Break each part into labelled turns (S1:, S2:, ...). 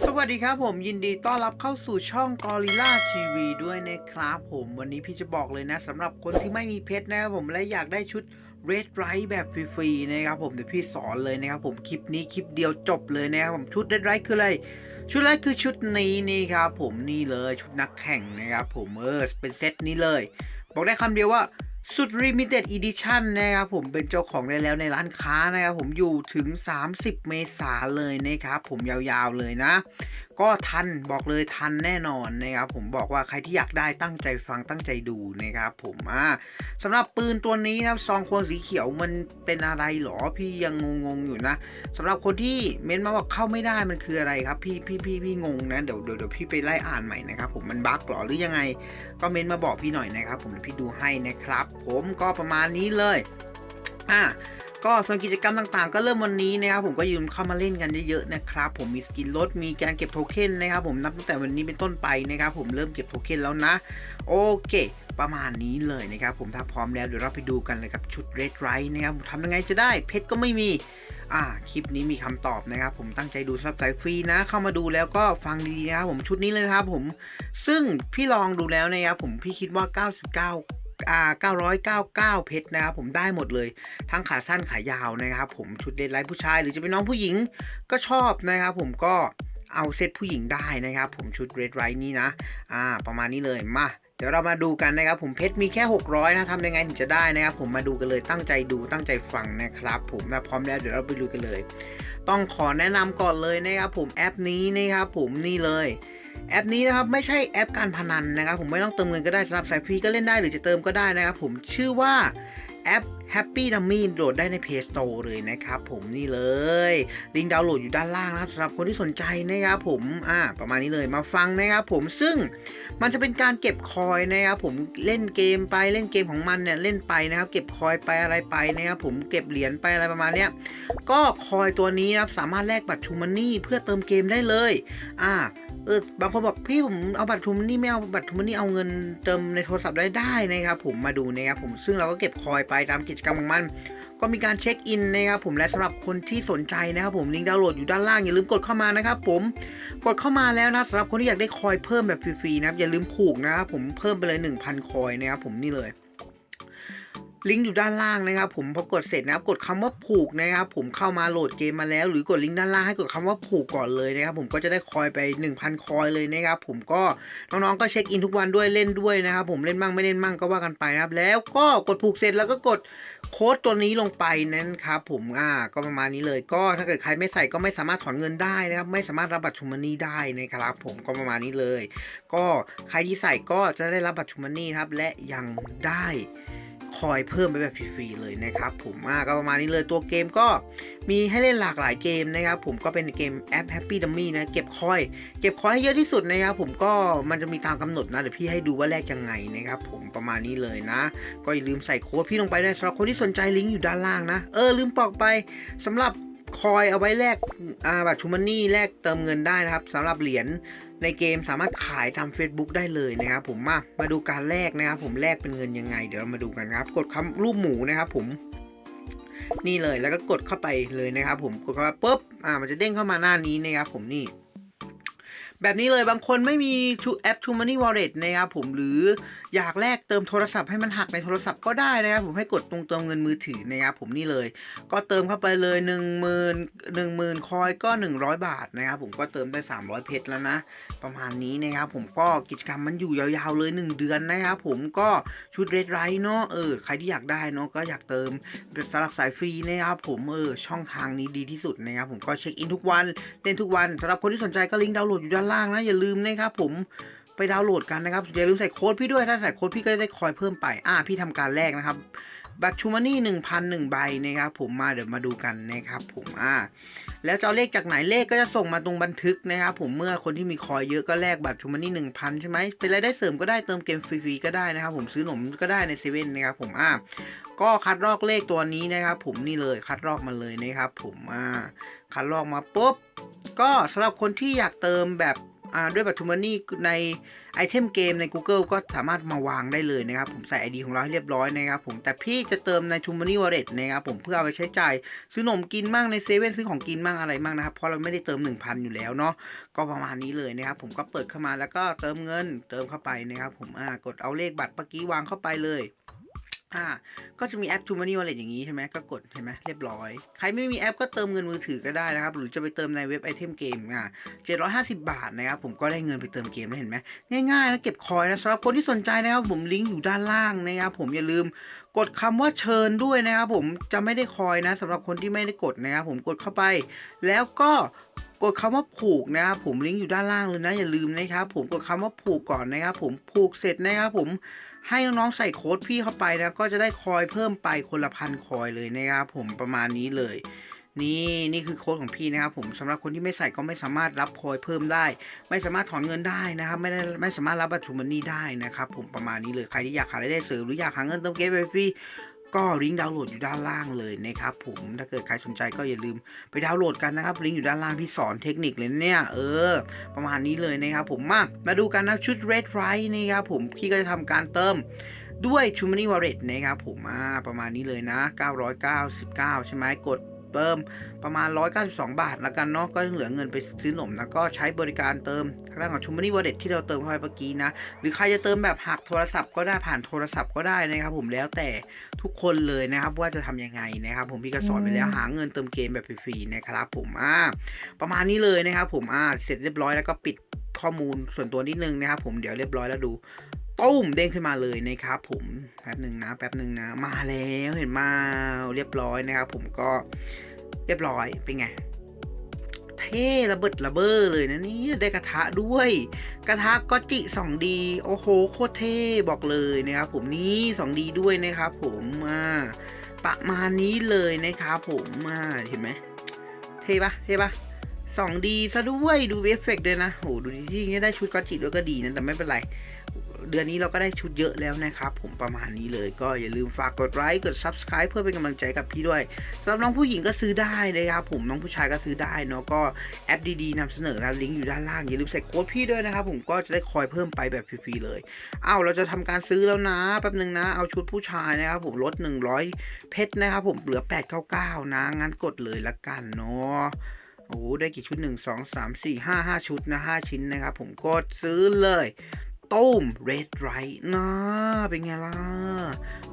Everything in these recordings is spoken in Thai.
S1: สวัสดีครับผมยินดีต้อนรับเข้าสู่ช่อง Gorilla TV ด้วยนะครับผมวันนี้พี่จะบอกเลยนะสำหรับคนที่ไม่มีเพชรนะครับผมและอยากได้ชุด Red Right แบบฟรีๆนะครับผมเดี๋ยวพี่สอนเลยนะครับผมคลิปนี้คลิปเดียวจบเลยนะครับผมชุด Red Right คืออะไรชุดแรกคือชุดนี้นี่ครับผมนี่เลยชุดนักแข่งนะครับผมเออเป็นเซตนี้เลย บอกได้คำเดียวว่า สุด Limited Edition นะครับผมเป็นเจ้าของได้แล้วในร้านค้านะครับผมอยู่ถึง 30 เมษาเลยนะครับผมยาวๆเลยนะก็ทันบอกเลยทันแน่นอนนะครับผมบอกว่าใครที่อยากได้ตั้งใจฟังตั้งใจดูนะครับผมอ่าสำหรับปืนตัวนี้นะครับซองควงสีเขียวมันเป็นอะไรหรอพี่ยังงงๆอยู่นะสำหรับคนที่เม้นมาบอกเข้าไม่ได้มันคืออะไรครับพี่พี่พี่พี่งงนะเดี๋ยวเดี๋ยวเดี๋ยวพี่ไปไล่อ่านใหม่นะครับผมมันบั๊กหรอหรือยังไง ก็เม้นมาบอกพี่หน่อยนะครับผมเดี๋ยวพี่ดูให้นะครับ ผมก็ประมาณนี้เลยอ่า ก็ส่วนกิจกรรมต่างๆ ก็เริ่มวันนี้นะครับผมก็ยืมเข้ามาเล่นกันเยอะๆนะครับผมมีสกินลดมีการเก็บโทเค็นนะครับผมนับตั้งแต่วันนี้เป็นต้นไปนะครับผมเริ่มเก็บโทเค็นแล้วนะโอเค ประมาณนี้เลยนะครับผมถ้าพร้อมแล้วเดี๋ยวเราไปดูกันเลยครับชุด Red Right นะครับผมทำยังไงจะได้เพชรก็ไม่มีอ่าคลิปนี้มีคำตอบนะครับ ผมตั้งใจดูสำหรับสายฟรีนะ เข้ามาดูแล้วก็ฟังดีๆนะครับผมชุดนี้เลยนะครับผมซึ่งพี่ลองดูแล้วนะครับผมพี่คิดว่า 99 อ่า999 เพชรนะครับผมได้หมดเลย ทั้งขาสั้นขายาวนะครับผมชุดเดนไลท์ผู้ชาย หรือจะเป็นน้องผู้หญิงก็ชอบนะครับผมก็เอาเซตผู้หญิงได้นะครับผมชุดเรดไรท์นี้นะอ่าประมาณนี้เลยมาเดี๋ยวเรามาดูกันนะครับผมเพชรมีแค่ 600 นะทำยังไงถึงจะได้นะครับผมมาดูกันเลยตั้งใจดูตั้งใจฟังนะครับ ผมถ้าพร้อมแล้วเดี๋ยวเราไปดูกันเลย ต้องขอแนะนำก่อนเลยนะครับผมแอปนี้นะครับผมนี่เลย แอปนี้นะครับไม่ใช่แอปการพนันนะครับ ผมไม่ต้องเติมเงินก็ได้สำหรับสายฟรีก็เล่นได้หรือจะเติมก็ได้นะครับ ผมชื่อว่าแอป Happy Dummy โหลดได้ใน Play Store เลยนะครับ ผมนี่เลย ลิงก์ดาวน์โหลดอยู่ด้านล่างนะครับสำหรับคนที่สนใจนะครับผมอ่าประมาณนี้เลยมาฟังนะครับผมซึ่งมันจะเป็นการเก็บคอยนะครับผมเล่นเกมไปเล่นเกมของมันเนี่ยเล่นไปนะครับ เก็บคอยไปอะไรไปนะครับผมเก็บเหรียญไปอะไรประมาณเนี้ยก็คอยตัวนี้นะครับสามารถแลกบัตรชูมันนี่เพื่อเติมเกมได้เลยอ่า เออบางคนบอกพี่ผมเอาบัตรทูมันนี่ไม่เอาบัตรทูมันนี่เอาเงินเติมในโทรศัพท์ได้ได้นะครับ ผมมาดูนะครับผมซึ่งเราก็เก็บคอยไปตามกิจกรรมของมันก็มีการเช็คอินนะครับผมและสำหรับคนที่สนใจนะครับผมลิงก์ดาวน์โหลดอยู่ด้านล่างอย่าลืมกดเข้ามานะครับผมกดเข้ามาแล้วนะสำหรับคนที่อยากได้คอยเพิ่มแบบฟรีๆนะครับอย่าลืมผูกนะครับผมเพิ่มไปเลย 1,000 คอยนะครับผมนี่เลย ลิงก์อยู่ด้านล่างนะครับ ผมพอกดเสร็จนะครับ กดคำว่าผูกนะครับ ผมเข้ามาโหลดเกมมาแล้ว หรือกดลิงก์ด้านล่างให้กดคำว่าผูกก่อนเลยนะครับ ผมก็จะได้คอยไป 1,000 คอยเลยนะครับ ผมก็น้องๆก็เช็คอินทุกวันด้วยเล่นด้วยนะครับ ผมเล่นมั่งไม่เล่นมั่งก็ว่ากันไปนะครับ แล้วก็กดผูกเสร็จแล้วก็กดโค้ดตัวนี้ลงไปนั้นครับ ผมอ่าก็ประมาณนี้เลย ก็ถ้าเกิดใครไม่ใส่ก็ไม่สามารถถอนเงินได้นะครับ ไม่สามารถรับบัตรชูมันนี่ได้นะครับ ผมก็ประมาณนี้เลย ก็ใครที่ใส่ก็จะได้รับบัตรชูมันนี่ครับและยังได้ คอยเพิ่มไปแบบฟรีๆเลยนะครับผมอ่าก็ประมาณนี้เลยตัวเกมก็มีให้เล่นหลากหลายเกมนะครับผมก็เป็นเกมแอป Happy Dummy นะเก็บคอย เก็บคอยให้เยอะที่สุดนะครับผมก็มันจะมีตามกำหนดนะเดี๋ยวพี่ให้ดูว่าแลกยังไงนะครับผมประมาณนี้เลยนะ ก็อย่าลืมใส่โค้ดพี่ลงไปด้วยสำหรับคนที่สนใจลิงก์อยู่ด้านล่างนะ เออลืมบอกไปสำหรับ คอยเอาไว้แลกแบบัตรทูมันนี่แลกเติมเงินได้นะครับสำหรับเหรียญในเกมสามารถขายทำ Facebook ได้เลยนะครับผมมามาดูการแลกนะครับผมแลกเป็นเงินยังไง เดี๋ยวเรามาดูกันครับ กดคำรูปหมูนะครับผมนี่เลยแล้วก็กดเข้าไปเลยนะครับผมกดเข้าไปปุ๊บอ่ามันจะเด้งเข้ามาหน้านี้นะครับผมนี่ แบบนี้เลยบางคนไม่มีแอป True Money Wallet นะครับผมหรืออยากแลกเติมโทรศัพท์ให้มันหักในโทรศัพท์ก็ได้นะครับผมให้กดตรงเติมเงินมือถือนะครับผมนี่เลย ก็เติมเข้าไปเลย 1 0 0 0 0 1 0,000 คอยก็ 100 บาทนะครับผมก็เติมได้ 300 เพชรแล้วนะ ประมาณนี้นะครับผมก็กิจกรรมมันอยู่ยาวๆเลย 1 เดือนนะครับผมก็ชุดเรดไรเนาะเออใครที่อยากได้เนาะก็อยากเติมสำหรับสายฟรีนะครับผมเออช่องทางนี้ดีที่สุดนะครับผมก็เช็คอินทุกวันเล่นทุกวันสำหรับคนที่สนใจก็ลิงก์ดาวน์โหลดอยู่ด้านล่างนะอย่าลืมนะครับผมไปดาวน์โหลดกันนะครับอย่าลืมใส่โค้ดพี่ด้วยถ้าใส่โค้ดพี่ก็จะได้คอยเพิ่มไปอ่าพี่ทำการแลกนะครับ บัตรชูมานี่หนึ่งพันหนึ่งใบนะครับผมมาเดี๋ยวมาดูกันนะครับผมอ่าแล้วจะเอาเลขจากไหนเลขก็จะส่งมาตรงบันทึกนะครับผมเมื่อคนที่มีคอยเยอะก็แลกบัตรชูมานี่หนึ่งพันใช่ไหมเป็นรายได้เสริมก็ได้เติมเกมฟรีๆก็ได้นะครับผมซื้อหนมก็ได้ในเซเว่นนะครับผมอ่าก็คัดลอกเลขตัวนี้นะครับผมนี่เลยคัดลอกมาเลยนะครับผมอ่าคัดลอกมาปุ๊บก็สำหรับคนที่อยากเติมแบบ ด้วยบัตรทูมันนี่ในไอเทมเกมใน Google ก็สามารถมาวางได้เลยนะครับ ผมใส่ ID ของเราให้เรียบร้อยนะครับผมแต่พี่จะเติมใน t ูมันนี่วอลเล็ตนะครับผมเพื่อเอาไปใช้จ่ายซื้อขนมกินมั่งในเซเว่นซื้อของกินมั่งอะไรมั่งนะครับเพราะเราไม่ได้เติม 1,000 อยู่แล้วเนาะก็ประมาณนี้เลยนะครับผมก็เปิดเข้ามาแล้วก็เติมเงินเติมเข้าไปนะครับผมอ่ากดเอาเลขบัตรเมื่อกี้วางเข้าไปเลย อ่า ก็จะมีแอป t ูมันนี่วอลเล็ตอย่างนี้ใช่ไหมก็กดเห็นไหมเรียบร้อย ใครไม่มีแอปก็เติมเงินมือถือก็ได้นะครับ หรือจะไปเติมในเว็บไอเทมเกมอ่า750บาทนะครับ ผมก็ได้เงินไปเติมเกมแล้วเห็นไหมง่ายๆแล้วเก็บคอยนะสำหรับคนที่สนใจนะครับผมลิงก์อยู่ด้านล่างนะครับผมอย่าลืมกดคำว่าเชิญด้วยนะครับผมจะไม่ได้คอยนะสำหรับคนที่ไม่ได้กดนะครับผมกดเข้าไป แล้วก็กดคำว่าผูกนะครับผมลิงก์อยู่ด้านล่างเลยนะอย่าลืมนะครับผมกดคำว่าผูกก่อนนะครับผมผูกเสร็จนะครับผม ให้น้องๆใส่โค้ดพี่เข้าไปนะก็จะได้คอยเพิ่มไปคนละพันคอยเลยนะครับผมประมาณนี้เลยนี่นี่คือโค้ดของพี่นะครับผมสำหรับคนที่ไม่ใส่ก็ไม่สามารถรับคอยเพิ่มได้ ไม่สามารถถอนเงินได้นะครับ ไม่ได้ไม่สามารถรับบัตรทูมันนี่ได้นะครับผมประมาณนี้เลยใครที่อยากหารายได้เสริมหรืออยากหาเงินเติมเกมไปฟรี ก็ลิงก์ดาวน์โหลดอยู่ด้านล่างเลยนะครับผมถ้าเกิดใครสนใจก็อย่าลืมไปดาวน์โหลดกันนะครับลิงก์อยู่ด้านล่างพี่สอนเทคนิคเลยเนี่ยเออ ประมาณนี้เลยนะครับผมมามาดูกันนะชุด Red Right นี่ครับผมพี่ก็จะทำการเติมด้วย t r u m o n y Wallet นะครับผมอ่าประมาณนี้เลยนะ 999 ใช่ไหมกด เติมประมาณ 192 บาทแล้วกันเนาะก็ยังเหลือเงินไปซื้อขนมแล้วก็ใช้บริการเติมทางด้านของ t r u m o n y Wallet ที่เราเติมเข้าไปเมื่อกี้นะ หรือใครจะเติมแบบหักโทรศัพท์ก็ได้ผ่านโทรศัพท์ก็ได้นะครับผมแล้วแต่ทุกคนเลยนะครับว่าจะทำยังไงนะครับผมพี่ก็สอนไปแล้วหาเงินเติมเกมแบบฟรีๆนะครับผมอ่าประมาณนี้เลยนะครับผมอ่าเสร็จเรียบร้อยแล้วก็ปิดข้อมูลส่วนตัวนิดนึงนะครับผมเดี๋ยวเรียบร้อยแล้วดู ตุ้มเด้งขึ้นมาเลยนะครับผมแป๊บหนึ่งนะแป๊บหนึ่งนะ มาแล้วเห็นมาเรียบร้อยนะครับผมก็เรียบร้อยเป็นไงเท่ระเบิดระเบ้อเลยนะนี่ได้กระทะด้วย กระทะก็จิ 2D โอ้โหโคตรเท่บอกเลยนะครับผมนี่ 2D ด้วยนะครับ ผมมาประมาณนี้เลยนะครับผมมาเห็นไหมเท่ปะเท่ปะ 2D ซะด้วยดูเอฟเฟกต์ด้วยนะโหดูดีที่ได้ชุดก็จิด้วยก็ดีนะแต่ไม่เป็นไร เดือนนี้เราก็ได้ชุดเยอะแล้วนะครับ ผมประมาณนี้เลยก็อย่าลืมฝากกดไลค์กด Subscribe เพื่อเป็นกำลังใจกับพี่ด้วยสำหรับน้องผู้หญิงก็ซื้อได้นะครับผมน้องผู้ชายก็ซื้อได้เนาะก็แอปดีๆนำเสนอแล้วลิงก์อยู่ด้านล่างอย่าลืมใส่โค้ดพี่ด้วยนะครับผมก็จะได้คอยเพิ่มไปแบบฟรีๆเลยอ้าวเราจะทำการซื้อแล้วนะแป๊บนึงนะเอาชุดผู้ชายนะครับผมลด 100 เพชรนะครับผมเหลือ 899 นะงั้นกดเลยละกันเนาะโอ้ได้กี่ชุดหนึ่งสองสามสี่ห้าห้าชุดนะห้าชิ้นนะครับผมกดซื้อเลย ต้ม red right นะเป็นไงล่ะ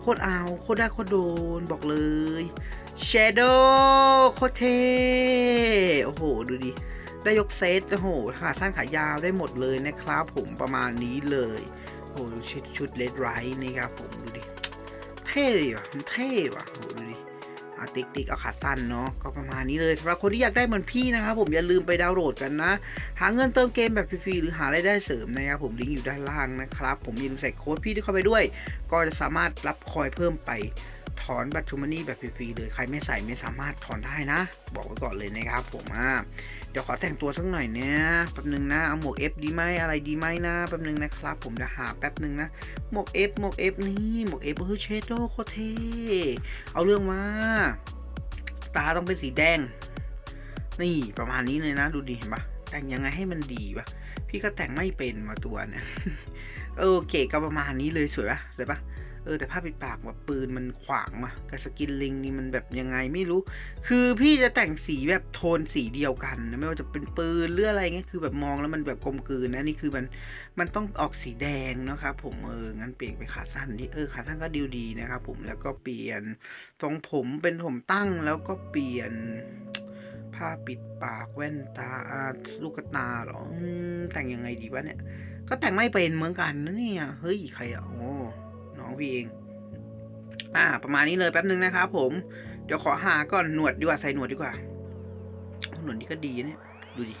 S1: โคตรเอา โคตรได้โคตรโดน บอกเลย shadow โคตรเท่โอ้โห ดูดิ ได้ยกเซต โอ้โห ขาสั้นขายาวได้หมดเลยนะครับผมประมาณนี้เลย โอ้โหดูชุดชุด red right นี่ครับผม ดูดิ เท่ดิว่ะมันเท่ว่ะโอ้โหดูดิ ติ๊กติ๊กเอาขาสั้นเนาะก็ประมาณนี้เลยสำหรับคนที่อยากได้เหมือนพี่นะครับผมอย่าลืมไปดาวน์โหลดกันนะ หาเงินเติมเกมแบบฟรีๆหรือหารายได้เสริมนะครับผมลิงก์อยู่ด้านล่างนะครับผมยินใส่โค้ดพี่ที่เข้าไปด้วย ก็จะสามารถรับคอยเพิ่มไป ถอนบัตรทูมานี่แบบฟรีๆเลยใครไม่ใส่ไม่สามารถถอนได้นะ บอกไว้ก่อนเลยนะครับผมอ่าเดี๋ยวขอแต่งตัวสักหน่อยเนี่ยแป๊บนึงนะเอาหมวกเอฟดีไหมอะไรดีไหมนะแป๊บนึงนะครับ ผมจะหาแป๊บนึงนะหมวกเอฟหมวกเอฟนี่หมวกเอฟเฮ้ยเชดโดโคเทเอาเรื่องมาตาต้องเป็นสีแดง นี่ประมาณนี้เลยนะ ดูดีเห็นปะแต่งยังไงให้มันดีปะพี่ก็แต่งไม่เป็นมาตัวเนี่ยเออโอเคก็ประมาณนี้เลยสวยปะสวยปะ เออแต่ผ้าปิดปากแบบปืนมันขวางมากับสกินลิงนี่มันแบบยังไงไม่รู้ คือพี่จะแต่งสีแบบโทนสีเดียวกันนะไม่ว่าจะเป็นปืนหรืออะไรเงี้ยคือแบบมองแล้วมันแบบกลมกลืนนะนี่คือมันมันต้องออกสีแดงนะครับผมเอองั้นเปลี่ยนเป็นขาสั้นที่เออขาสั้นก็ดีดีนะครับผมแล้วก็เปลี่ยนทรงผมเป็นผมตั้งแล้วก็เปลี่ยนผ้าปิดปากแว่นตาลูกตาหรอแต่งยังไงดีวะเนี่ย ก็แต่งไม่เป็นเหมือนกันนะเนี่ยเฮ้ยใครอะโอ้ น้องพี่เอง อ่า ประมาณนี้เลยแป๊บนึงนะครับผม เดี๋ยวขอหาก่อนหนวดดีกว่าใส่หนวดดีกว่าหนวดนี่ก็ดีนะเนี่ย ดูดิ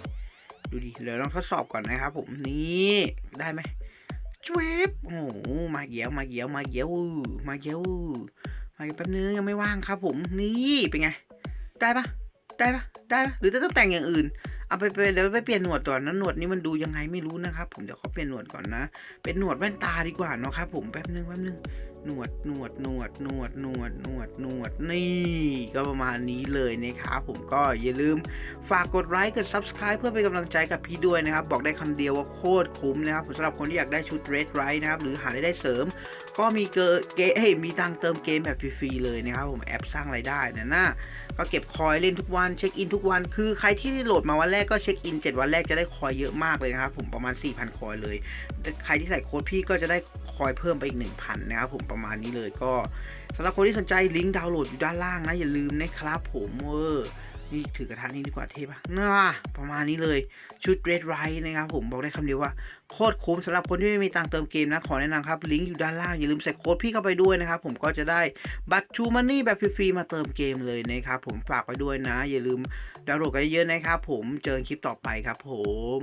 S1: ดูดิ เดี๋ยวลองทดสอบก่อนนะครับผม นี่ได้ไหมจวบโอ้โหมาเยี่ยว มาเยี่ยว มาเยี่ยว มาเยี่ยว มาแป๊บนึงยังไม่ว่างครับผม นี่เป็นไง ได้ปะได้ปะได้ปะหรือจะต้องแต่งอย่างอื่น เอาไปไปเดี๋ยวไปเปลี่ยนหนวดก่อนนะหนวดนี้มันดูยังไงไม่รู้นะครับ ผมเดี๋ยวเขาเปลี่ยนหนวดก่อนนะ เป็นหนวดแว่นตาดีกว่าเนาะครับ ผมแป๊บนึงแป๊บนึง หนวดหนวดหนวดหนวดหนวดหนวดหนวดนี่ก็ประมาณนี้เลยนะครับผมก็อย่าลืมฝากกดไลค์กด subscribe เพื่อเป็นกำลังใจกับพี่ด้วยนะครับ บอกได้คำเดียวว่าโคตรคุ้มนะครับสำหรับคนที่อยากได้ชุด Red Right นะครับหรือหารายได้เสริม ก็มีเกเกเฮ้มีตังเติมเกมแบบฟรีๆเลยนะครับผมแอปสร้างรายได้นะนะก็เก็บคอยเล่นทุกวันเช็คอินทุกวัน คือใครที่โหลดมาวันแรกก็เช็คอิน7วันแรกจะได้คอยเยอะมากเลยนะครับผมประมาณ4,000คอยเลย ใครที่ใส่โค้ดพี่ก็จะได้ คอยเพิ่มไปอีก 1,000 นะครับผมประมาณนี้เลยก็สำหรับคนที่สนใจลิงก์ดาวน์โหลดอยู่ด้านล่างนะ อย่าลืมนะครับผมเออนี่ถือกระทะนี่ดีกว่าเทปะน่าประมาณนี้เลยชุด Red Right นะครับผมบอกได้คำเดียวว่าโคตรคุ้มสำหรับคนที่ไม่มีตังเติมเกมนะ ขอแนะนำครับ ลิงก์อยู่ด้านล่าง อย่าลืมใส่โค้ดพี่เข้าไปด้วยนะครับ ผมก็จะได้บัตรชูมันนี่แบบฟรีๆมาเติมเกมเลยนะครับผมฝากไว้ด้วยนะ อย่าลืมดาวน์โหลดกันเยอะๆนะครับผมเจอกันคลิปต่อไปครับผม